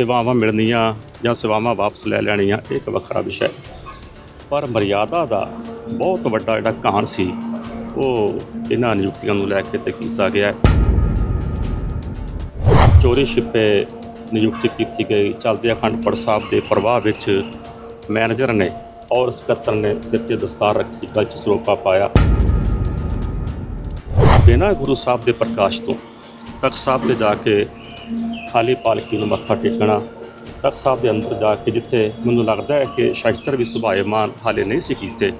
ਸੇਵਾਵਾਂ ਮਿਲਣੀਆਂ ਜਾਂ ਸੇਵਾਵਾਂ ਵਾਪਸ ਲੈ ਲੈਣੀਆਂ, ਇਹ ਇੱਕ ਵੱਖਰਾ ਵਿਸ਼ਾ ਹੈ। ਪਰ ਮਰਿਆਦਾ ਦਾ ਬਹੁਤ ਵੱਡਾ ਜਿਹੜਾ ਕਹਾਣ ਸੀ, ਉਹ ਇਹਨਾਂ ਨਿਯੁਕਤੀਆਂ ਨੂੰ ਲੈ ਕੇ ਤੇ ਕੀਤਾ ਗਿਆ ਚੋਰੀ ਛਿਪੇ ਨਿਯੁਕਤੀ ਕੀਤੀ ਗਈ, ਚਲਦੇ ਅਖੰਡ ਪਾਠ ਸਾਹਿਬ ਦੇ ਪ੍ਰਵਾਹ ਵਿੱਚ ਮੈਨੇਜਰ ਨੇ ਔਰ ਸਕੱਤਰ ਨੇ ਸਿਰ ਤੇ ਦਸਤਾਰ ਰੱਖੀ, ਗਲ ਚ ਸਰੋਪਾ ਪਾਇਆ। ਬਿਨਾਂ ਗੁਰੂ ਸਾਹਿਬ ਦੇ ਪ੍ਰਕਾਸ਼ ਤੋਂ ਤਖਤ ਸਾਹਿਬ ਤੇ ਜਾ ਕੇ ਖਾਲੀ ਪਾਲਕੀ ਨੂੰ ਮੱਥਾ ਟੇਕਣਾ। ਤਖਤ ਸਾਹਿਬ ਦੇ ਅੰਦਰ ਜਾ ਕੇ ਜਿੱਥੇ ਮੈਨੂੰ ਲੱਗਦਾ ਹੈ ਕਿ ਸ਼ਾਸਤਰ ਵੀ ਸੁਭਾਏਮਾਨ ਹਾਲੇ ਨਹੀਂ ਸੀ ਕੀਤੇ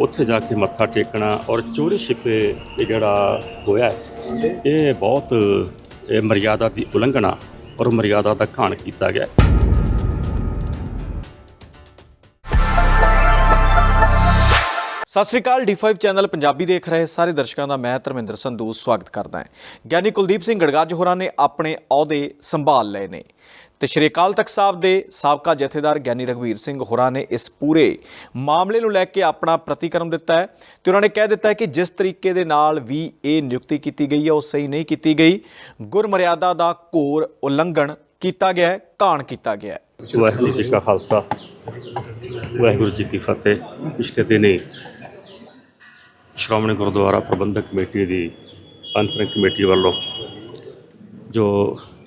ਉੱਥੇ ਜਾ ਕੇ ਮੱਥਾ ਟੇਕਣਾ ਔਰ ਚੋਰੀ ਛਿਪੇ ਇਹ ਜਿਹੜਾ ਹੋਇਆ ਹੈ, ਇਹ ਬਹੁਤ ਇਹ ਮਰਿਆਦਾ ਦੀ ਉਲੰਘਣਾ ਔਰ ਮਰਿਆਦਾ ਦਾ ਘਾਣ ਕੀਤਾ ਗਿਆ। ਸਤਿ ਸ੍ਰੀ ਅਕਾਲ D5 ਚੈਨਲ ਪੰਜਾਬੀ ਦੇਖ ਰਹੇ ਸਾਰੇ ਦਰਸ਼ਕਾਂ ਦਾ ਮੈਂ ਧਰਮਿੰਦਰ ਸੰਧੂ ਸਵਾਗਤ ਕਰਦਾ ਹਾਂ। ਗਿਆਨੀ ਕੁਲਦੀਪ ਸਿੰਘ ਗੜਗਾਜ ਹੋਰਾਂ ਨੇ ਆਪਣੇ ਅਹੁਦੇ ਸੰਭਾਲ ਲਏ ਨੇ। ਤੇ ਸ਼੍ਰੀ ਅਕਾਲ ਤਖਤ ਸਾਹਿਬ ਦੇ ਸਾਬਕਾ ਜਥੇਦਾਰ ਗਿਆਨੀ ਰਘਵੀਰ ਸਿੰਘ ਹੋਰਾਂ ਨੇ ਇਸ ਪੂਰੇ ਮਾਮਲੇ ਨੂੰ ਲੈ ਕੇ ਆਪਣਾ ਪ੍ਰਤੀਕਰਮ ਦਿੱਤਾ ਹੈ ਤੇ ਉਹਨਾਂ ਨੇ ਕਹਿ ਦਿੱਤਾ ਹੈ ਕਿ ਜਿਸ ਤਰੀਕੇ ਦੇ ਨਾਲ ਵੀ ਇਹ ਨਿਯੁਕਤੀ ਕੀਤੀ ਗਈ ਹੈ, ਉਹ ਸਹੀ ਨਹੀਂ ਕੀਤੀ ਗਈ। ਗੁਰਮਰਿਆਦਾ ਦਾ ਘੋਰ ਉਲੰਘਣ ਕੀਤਾ ਗਿਆ ਹੈ ਘਾਣ ਕੀਤਾ ਗਿਆ ਹੈ। ਵਾਹਿਗੁਰੂ ਜੀ ਕਾ ਖਾਲਸਾ, ਵਾਹਿਗੁਰੂ ਜੀ ਕੀ ਫਤਿਹ। ਪਿਛਲੇ ਦਿਨੀ ਸ਼੍ਰੋਮਣੀ ਗੁਰਦੁਆਰਾ ਪ੍ਰਬੰਧਕ ਕਮੇਟੀ ਦੀ ਅੰਤਰਿਮ ਕਮੇਟੀ ਵੱਲੋਂ ਜੋ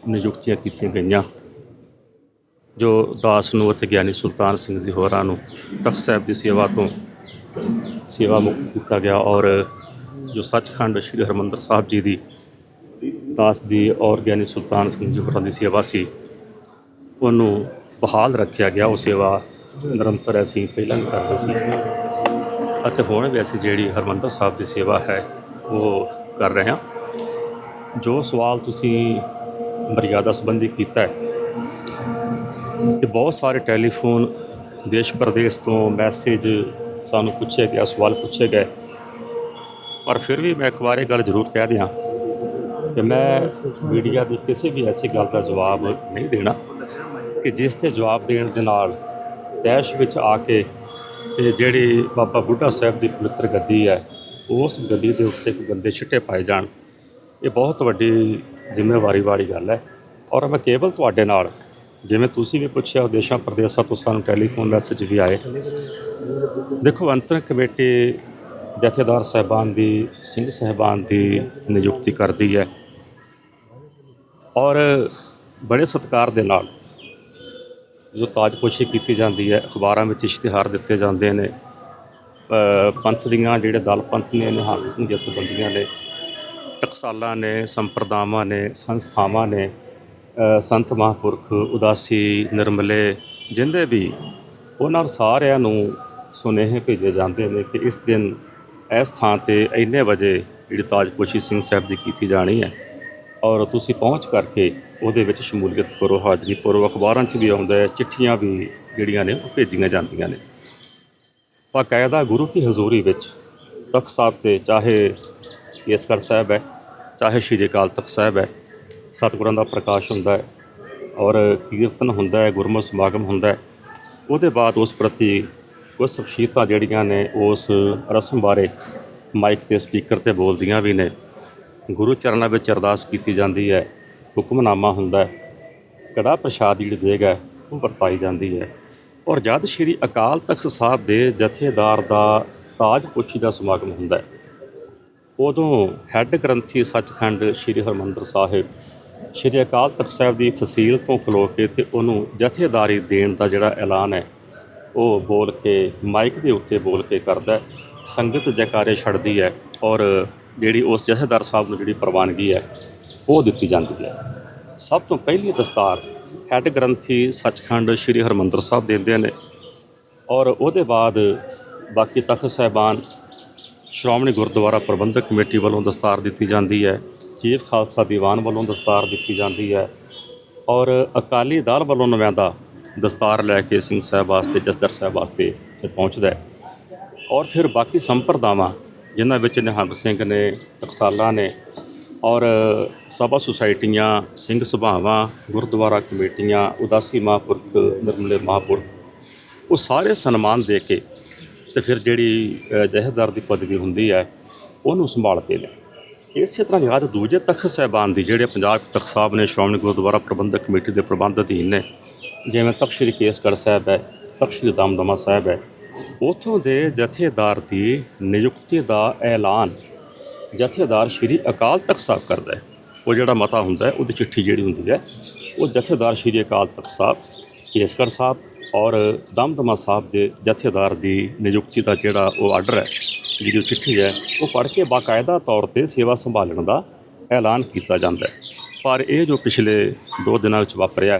ਨਿਯੁਕਤੀਆਂ ਕੀਤੀਆਂ ਗਈਆਂ, ਜੋ ਦਾਸ ਨੂੰ ਅਤੇ ਗਿਆਨੀ ਸੁਲਤਾਨ ਸਿੰਘ ਜੀ ਹੋਰਾਂ ਨੂੰ ਤਖਤ ਸਾਹਿਬ ਦੀ ਸੇਵਾ ਤੋਂ ਸੇਵਾ ਮੁਕਤ ਕੀਤਾ ਗਿਆ ਔਰ ਜੋ ਸੱਚਖੰਡ ਸ੍ਰੀ ਹਰਿਮੰਦਰ ਸਾਹਿਬ ਜੀ ਦੀ ਦਾਸ ਦੀ ਔਰ ਗਿਆਨੀ ਸੁਲਤਾਨ ਸਿੰਘ ਜੀ ਹੋਰਾਂ ਦੀ ਸੇਵਾ ਸੀ, ਉਹਨੂੰ ਬਹਾਲ ਰੱਖਿਆ ਗਿਆ। ਉਹ ਸੇਵਾ ਨਿਰੰਤਰ ਅਸੀਂ ਪਹਿਲਾਂ ਵੀ ਕਰਦੇ ਸੀ। ਅਤੇ ਹੁਣ ਵੀ ਅਸੀਂ ਜਿਹੜੀ ਹਰਮੰਦਰ ਸਾਹਿਬ ਦੀ ਸੇਵਾ ਹੈ, ਉਹ ਕਰ ਰਹੇ ਹਾਂ। ਜੋ ਸਵਾਲ ਤੁਸੀਂ ਮਰਿਆਦਾ ਸੰਬੰਧੀ ਕੀਤਾ ਹੈ ਤੇ ਬਹੁਤ ਸਾਰੇ ਟੈਲੀਫੋਨ ਦੇਸ਼ ਪ੍ਰਦੇਸ਼ ਤੋਂ ਮੈਸੇਜ ਸਾਨੂੰ ਪੁੱਛਿਆ ਗਿਆ ਸਵਾਲ ਪੁੱਛੇ ਗਏ। ਪਰ ਫਿਰ ਵੀ ਮੈਂ ਇੱਕ ਵਾਰ ਇਹ ਗੱਲ ਜ਼ਰੂਰ ਕਹਿ ਦਿਆਂ ਕਿ ਮੈਂ ਮੀਡੀਆ ਦੀ ਕਿਸੇ ਵੀ ਐਸੀ ਗੱਲ ਦਾ ਜਵਾਬ ਨਹੀਂ ਦੇਣਾ ਕਿ ਜਿਸ ਤੇ ਜਵਾਬ ਦੇਣ ਦੇ ਨਾਲ ਦੇਸ਼ ਵਿੱਚ ਆ ਕੇ ਤੇ ਜਿਹੜੀ ਬਾਬਾ ਬੁੱਢਾ ਸਾਹਿਬ ਦੀ ਪਵਿੱਤਰ ਗੱਦੀ ਹੈ, ਉਸ ਗੱਦੀ ਦੇ ਉੱਤੇ ਕੋਈ ਗੰਦੇ ਛਿੱਟੇ ਪਾਏ ਜਾਣ। ਇਹ ਬਹੁਤ ਵੱਡੀ ਜ਼ਿੰਮੇਵਾਰੀ ਵਾਲੀ ਗੱਲ ਹੈ। ਔਰ ਮੈਂ ਕੇਵਲ ਤੁਹਾਡੇ ਨਾਲ, ਜਿਵੇਂ ਤੁਸੀਂ ਵੀ ਪੁੱਛਿਆ, ਦੇਸ਼ਾਂ ਪ੍ਰਦੇਸ਼ਾਂ ਤੋਂ ਸਾਨੂੰ ਟੈਲੀਫੋਨ ਮੈਸੇਜ ਵੀ ਆਏ। ਦੇਖੋ, ਅੰਤਰ ਕਮੇਟੀ ਜਥੇਦਾਰ ਸਾਹਿਬਾਨ ਦੀ, ਸਿੰਘ ਸਾਹਿਬਾਨ ਦੀ ਨਿਯੁਕਤੀ ਕਰਦੀ ਹੈ। ਔਰ ਬੜੇ ਸਤਿਕਾਰ ਦੇ ਨਾਲ ਜੋ ਤਾਜਪੋਸ਼ੀ ਕੀਤੀ ਜਾਂਦੀ ਹੈ, ਅਖਬਾਰਾਂ ਵਿੱਚ ਇਸ਼ਤਿਹਾਰ ਦਿੱਤੇ ਜਾਂਦੇ ਨੇ ਪੰਥ ਦੀਆਂ ਜਿਹੜੇ ਦਲ ਪੰਥ ਨੇ ਨਿਹੰਗ ਸਿੰਘ ਜਥੇਬੰਦੀਆਂ ਨੇ, ਟਕਸਾਲਾਂ ਨੇ, ਸੰਪਰਦਾਵਾਂ ਨੇ, ਸੰਸਥਾਵਾਂ ਨੇ ਸੰਤ ਮਹਾਂਪੁਰਖ, ਉਦਾਸੀ, ਨਿਰਮਲੇ ਜਿੰਦੇ ਵੀ, ਉਹਨਾਂ ਸਾਰਿਆਂ ਨੂੰ ਸੁਨੇਹੇ ਭੇਜੇ ਜਾਂਦੇ ਨੇ ਕਿ ਇਸ ਦਿਨ ਇਸ ਥਾਂ ਤੇ ਇੰਨੇ ਵਜੇ ਜਿਹੜੀ ਤਾਜਪੋਸ਼ੀ ਸਿੰਘ ਸਾਹਿਬ ਦੀ ਕੀਤੀ ਜਾਣੀ ਹੈ ਔਰ ਤੁਸੀਂ ਪਹੁੰਚ ਕਰਕੇ ਉਹਦੇ ਵਿੱਚ ਸ਼ਮੂਲੀਅਤ ਕਰੋ, ਹਾਜ਼ਰੀ ਭਰੋ, ਅਖਬਾਰਾਂ 'ਚ ਵੀ ਆਉਂਦਾ ਹੈ, ਚਿੱਠੀਆਂ ਵੀ ਜਿਹੜੀਆਂ ਨੇ ਉਹ ਭੇਜੀਆਂ ਜਾਂਦੀਆਂ ਨੇ। ਬਾਕਾਇਦਾ ਗੁਰੂ ਕੀ ਹਜ਼ੂਰੀ ਵਿੱਚ ਤਖਤ ਸਾਹਿਬ ਤੇ ਚਾਹੇ ਕੇਸਗੜ੍ਹ ਸਾਹਿਬ ਹੈ, ਚਾਹੇ ਸ਼੍ਰੀ ਅਕਾਲ ਤਖਤ ਸਾਹਿਬ ਹੈ, ਸਤਿਗੁਰਾਂ ਦਾ ਪ੍ਰਕਾਸ਼ ਹੁੰਦਾ ਹੈ ਔਰ ਕੀਰਤਨ ਹੁੰਦਾ ਹੈ ਗੁਰਮਤਿ ਸਮਾਗਮ ਹੁੰਦਾ ਹੈ, ਉਹਦੇ ਬਾਅਦ ਉਸ ਪ੍ਰਤੀ ਕੁਝ ਸ਼ਖਸੀਅਤਾਂ ਜਿਹੜੀਆਂ ਨੇ ਉਸ ਰਸਮ ਬਾਰੇ ਮਾਈਕ ਤੇ ਸਪੀਕਰ ਤੇ ਬੋਲਦੀਆਂ ਵੀ ਨੇ। ਗੁਰੂ ਚਰਨਾਂ ਵਿੱਚ ਅਰਦਾਸ ਕੀਤੀ ਜਾਂਦੀ ਹੈ। ਹੁਕਮਨਾਮਾ ਹੁੰਦਾ ਹੈ। ਕੜਾ ਪ੍ਰਸ਼ਾਦ ਜਿਹੜੀ ਦੇਗਾ, ਉਹ ਵਰਤਾਈ ਜਾਂਦੀ ਹੈ। ਔਰ ਜਦ ਸ਼੍ਰੀ ਅਕਾਲ ਤਖਤ ਸਾਹਿਬ ਦੇ ਜਥੇਦਾਰ ਦਾ ਤਾਜਪੋਸ਼ੀ ਦਾ ਸਮਾਗਮ ਹੁੰਦਾ ਹੈ, ਉਦੋਂ ਹੈੱਡ ਗ੍ਰੰਥੀ ਸੱਚਖੰਡ ਸ਼੍ਰੀ ਹਰਮੰਦਰ ਸਾਹਿਬ, ਸ਼੍ਰੀ ਅਕਾਲ ਤਖਤ ਸਾਹਿਬ ਦੀ ਫਸੀਲ ਤੋਂ ਖਲੋ ਕੇ ਤੇ ਉਹਨੂੰ ਜਥੇਦਾਰੀ ਦੇਣ ਦਾ ਜਿਹੜਾ ਐਲਾਨ ਹੈ, ਉਹ ਬੋਲ ਕੇ, ਮਾਈਕ ਦੇ ਉੱਤੇ ਬੋਲ ਕੇ ਕਰਦਾ ਸੰਗਤ ਜੈਕਾਰੇ ਛੱਡਦੀ ਹੈ ਔਰ ਜਿਹੜੀ ਉਸ ਜਥੇਦਾਰ ਸਾਹਿਬ ਨੂੰ ਜਿਹੜੀ ਪ੍ਰਵਾਨਗੀ ਹੈ, ਉਹ ਦਿੱਤੀ ਜਾਂਦੀ ਹੈ। ਸਭ ਤੋਂ ਪਹਿਲੀ ਦਸਤਾਰ ਹੈੱਡ ਗ੍ਰੰਥੀ ਸੱਚਖੰਡ ਸ਼੍ਰੀ ਹਰਮੰਦਰ ਸਾਹਿਬ ਦਿੰਦੇ ਨੇ ਔਰ ਉਹਦੇ ਬਾਅਦ ਬਾਕੀ ਤਖਤ ਸਾਹਿਬਾਨ, ਸ਼੍ਰੋਮਣੀ ਗੁਰਦੁਆਰਾ ਪ੍ਰਬੰਧਕ ਕਮੇਟੀ ਵੱਲੋਂ ਦਸਤਾਰ ਦਿੱਤੀ ਜਾਂਦੀ ਹੈ, ਚੀਫ ਖਾਲਸਾ ਦੀਵਾਨ ਵੱਲੋਂ ਦਸਤਾਰ ਦਿੱਤੀ ਜਾਂਦੀ ਹੈ ਔਰ ਅਕਾਲੀ ਦਲ ਵੱਲੋਂ ਨੁਮਾਇੰਦਾ ਦਸਤਾਰ ਲੈ ਕੇ ਸਿੰਘ ਸਾਹਿਬ ਵਾਸਤੇ ਜਸਦਰ ਸਾਹਿਬ ਵਾਸਤੇ ਪਹੁੰਚਦਾ ਹੈ। ਔਰ ਫਿਰ ਬਾਕੀ ਸੰਪਰਦਾਵਾਂ ਜਿਨ੍ਹਾਂ ਵਿੱਚ ਨਿਹੰਗ ਸਿੰਘ ਨੇ ਟਕਸਾਲਾਂ ਨੇ ਔਰ ਸਭਾ ਸੁਸਾਇਟੀਆਂ ਸਿੰਘ ਸਭਾਵਾਂ ਗੁਰਦੁਆਰਾ ਕਮੇਟੀਆਂ ਉਦਾਸੀ ਮਹਾਂਪੁਰਖ ਨਿਰਮਲੇ ਮਹਾਂਪੁਰਖ ਉਹ ਸਾਰੇ ਸਨਮਾਨ ਦੇ ਕੇ ਤੇ ਫਿਰ ਜਿਹੜੀ ਅ, ਦੀ ਪਦਵੀ ਹੁੰਦੀ ਹੈ ਉਹਨੂੰ ਸੰਭਾਲਦੇ ਨੇ ਇਸੇ ਤਰ੍ਹਾਂ ਯਾਦ ਦੂਜੇ ਤਖਤ ਸਾਹਿਬਾਨ ਦੀ ਜਿਹੜੇ ਪੰਜਾਬ ਤਖਤ ਸਾਹਿਬ ਨੇ ਸ਼੍ਰੋਮਣੀ ਗੁਰਦੁਆਰਾ ਪ੍ਰਬੰਧਕ ਕਮੇਟੀ ਦੇ ਪ੍ਰਬੰਧ ਅਧੀਨ ਨੇ ਜਿਵੇਂ ਤਖਤ ਸ੍ਰੀ ਕੇਸਗੜ੍ਹ ਸਾਹਿਬ ਹੈ ਤਖਤ ਸ੍ਰੀ ਦਮਦਮਾ ਸਾਹਿਬ ਹੈ ਉਥੋਂ ਦੇ ਜਥੇਦਾਰ ਦੀ ਨਿਯੁਕਤੀ ਦਾ ਐਲਾਨ। ਜਥੇਦਾਰ ਸ਼੍ਰੀ ਅਕਾਲ ਤਖਤ ਸਾਹਿਬ ਕਰਦਾ ਹੈ। ਉਹ ਜਿਹੜਾ ਮਤਾ ਹੁੰਦਾ ਉਹਦੀ ਚਿੱਠੀ ਜਿਹੜੀ ਹੁੰਦੀ ਹੈ, ਉਹ ਜਥੇਦਾਰ ਸ਼੍ਰੀ ਅਕਾਲ ਤਖਤ ਸਾਹਿਬ, ਕੇਸਗੜ੍ਹ ਸਾਹਿਬ ਔਰ ਦਮਦਮਾ ਸਾਹਿਬ ਦੇ ਜਥੇਦਾਰ ਦੀ ਨਿਯੁਕਤੀ ਦਾ ਜਿਹੜਾ ਉਹ ਆਰਡਰ ਹੈ, ਜਿਹੜੀ ਚਿੱਠੀ ਹੈ, ਉਹ ਪੜ੍ਹ ਕੇ ਬਾਕਾਇਦਾ ਤੌਰ ਤੇ ਸੇਵਾ ਸੰਭਾਲਣ ਦਾ ਐਲਾਨ ਕੀਤਾ ਜਾਂਦਾ ਹੈ। ਪਰ ਇਹ ਜੋ ਪਿਛਲੇ ਦੋ ਦਿਨਾਂ ਵਿੱਚ ਵਾਪਰਿਆ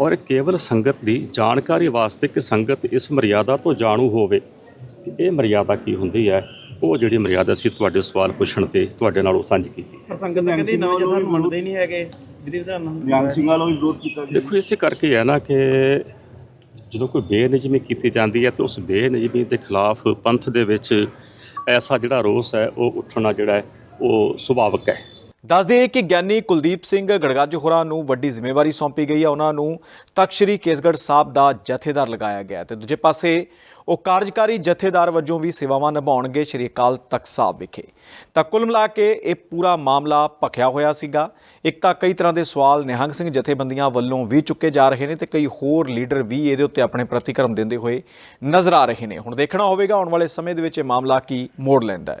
ਔਰ ਕੇਵਲ ਸੰਗਤ ਦੀ ਜਾਣਕਾਰੀ ਵਾਸਤੇ ਕਿ ਸੰਗਤ ਇਸ ਮਰਿਆਦਾ ਤੋਂ ਜਾਣੂ ਹੋਵੇ ਕਿ ਇਹ ਮਰਿਆਦਾ ਕੀ ਹੁੰਦੀ ਹੈ ਉਹ ਜਿਹੜੀ ਮਰਿਆਦਾ ਸੀ ਤੁਹਾਡੇ ਸਵਾਲ ਪੁੱਛਣ ਤੇ ਤੁਹਾਡੇ ਨਾਲ ਉਹ ਸਾਂਝੀ ਕੀਤੀ ਸੰਗਤ ਨੇ ਕਹਿੰਦੀ ਨਾ ਜਥਾ ਮੰਨਦੇ ਨਹੀਂ ਹੈਗੇ ਵਿਧੀ ਵਿਧਾਨ ਨਾਲ ਨਿਹੰਗ ਸਿੰਘ ਵਾਲੋਂ ਵੀ ਵਿਰੋਧ ਕੀਤਾ ਗਿਆ। ਦੇਖੋ ਇਸੇ ਕਰਕੇ ਹੈ ਨਾ ਕਿ ਜਦੋਂ ਕੋਈ ਬੇਨਿਯਮੀ ਕੀਤੀ ਜਾਂਦੀ ਹੈ ਤੇ ਉਸ ਬੇਨਿਯਮੀ ਦੇ ਖਿਲਾਫ ਪੰਥ ਦੇ ਵਿੱਚ ਐਸਾ ਜਿਹੜਾ ਰੋਸ ਹੈ ਉਹ ਉੱਠਣਾ ਜਿਹੜਾ ਹੈ ਉਹ ਸੁਭਾਵਕ ਹੈ। ਦੱਸ ਦਈਏ ਕਿ ਗਿਆਨੀ ਕੁਲਦੀਪ ਸਿੰਘ ਗੜਗੱਜ ਹੋਰਾਂ ਨੂੰ ਵੱਡੀ ਜ਼ਿੰਮੇਵਾਰੀ ਸੌਂਪੀ ਗਈ ਹੈ। ਉਹਨਾਂ ਨੂੰ ਤਖ਼ਤ ਸ੍ਰੀ ਕੇਸਗੜ੍ਹ ਸਾਹਿਬ ਦਾ ਜਥੇਦਾਰ ਲਗਾਇਆ ਗਿਆ ਹੈ ਤੇ ਦੂਜੇ ਪਾਸੇ ਉਹ ਕਾਰਜਕਾਰੀ ਜਥੇਦਾਰ ਵਜੋਂ ਵੀ ਸੇਵਾਵਾਂ ਨਿਭਾਉਣਗੇ ਸ੍ਰੀ ਅਕਾਲ ਤਖਤ ਸਾਹਿਬ ਵਿਖੇ। ਤਾਂ ਕੁੱਲ ਮਿਲਾ ਕੇ ਇਹ ਪੂਰਾ ਮਾਮਲਾ ਭਖਿਆ ਹੋਇਆ ਸੀਗਾ। ਇੱਕ ਤਾਂ ਕਈ ਤਰ੍ਹਾਂ ਦੇ ਸਵਾਲ ਨਿਹੰਗ ਸਿੰਘ ਜਥੇਬੰਦੀਆਂ ਵੱਲੋਂ ਵੀ ਚੁੱਕੇ ਜਾ ਰਹੇ ਨੇ ਤੇ ਕਈ ਹੋਰ ਲੀਡਰ ਵੀ ਇਹਦੇ ਉੱਤੇ ਆਪਣੇ ਪ੍ਰਤੀਕਰਮ ਦਿੰਦੇ ਹੋਏ ਨਜ਼ਰ ਆ ਰਹੇ ਨੇ। ਹੁਣ ਦੇਖਣਾ ਹੋਵੇਗਾ ਆਉਣ ਵਾਲੇ ਸਮੇਂ ਦੇ ਵਿੱਚ ਇਹ ਮਾਮਲਾ ਕੀ ਮੋੜ ਲੈਂਦਾ ਹੈ।